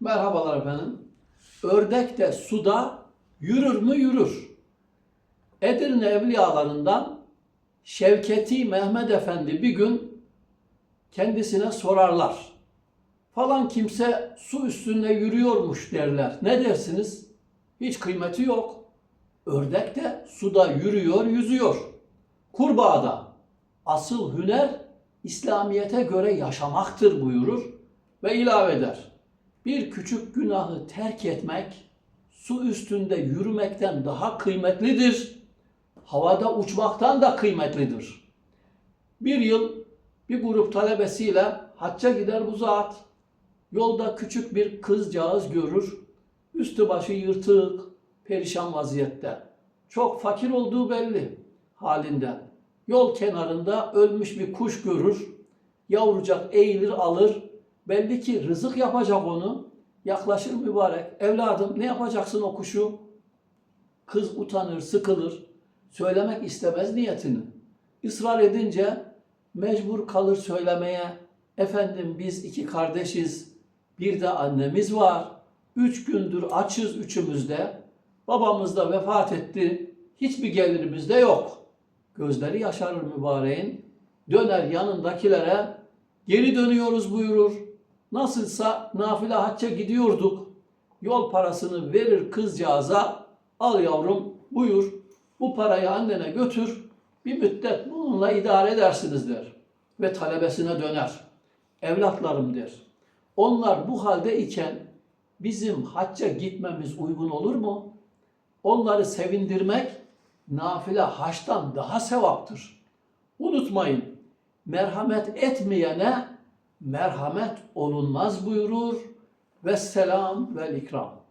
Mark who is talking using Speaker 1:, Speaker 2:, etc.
Speaker 1: Merhabalar efendim. Ördek de suda yürür mü yürür. Edirne evliyalarından Şevketi Mehmet Efendi bir gün kendisine sorarlar. Falan kimse su üstünde yürüyormuş derler. Ne dersiniz? Hiç kıymeti yok. Ördek de suda yürüyor, yüzüyor. Kurbağa da asıl hüner İslamiyete göre yaşamaktır buyurur ve ilave eder. Bir küçük günahı terk etmek su üstünde yürümekten daha kıymetlidir. Havada uçmaktan da kıymetlidir. Bir yıl bir grup talebesiyle hacca gider bu zat. Yolda küçük bir kızcağız görür. Üstü başı yırtık, perişan vaziyette. Çok fakir olduğu belli halinden. Yol kenarında ölmüş bir kuş görür. Yavrucak eğilir alır. Belli ki rızık yapacak onu. Yaklaşır mübarek. Evladım ne yapacaksın o kuşu? Kız utanır, sıkılır. Söylemek istemez niyetini. Israr edince mecbur kalır söylemeye. Efendim biz iki kardeşiz. Bir de annemiz var. Üç gündür açız üçümüz de. Babamız da vefat etti. Hiçbir gelirimiz de yok. Gözleri yaşarır mübareğin. Döner yanındakilere geri dönüyoruz buyurur. Nasılsa nafile hacca gidiyorduk. Yol parasını verir kızcağıza. Al yavrum buyur. Bu parayı annene götür. Bir müddet bununla idare edersiniz der. Ve talebesine döner. Evlatlarım der. Onlar bu halde iken bizim hacca gitmemiz uygun olur mu? Onları sevindirmek nafile haçtan daha sevaptır. Unutmayın, merhamet etmeyene merhamet olunmaz buyurur. Vesselam vel ikram.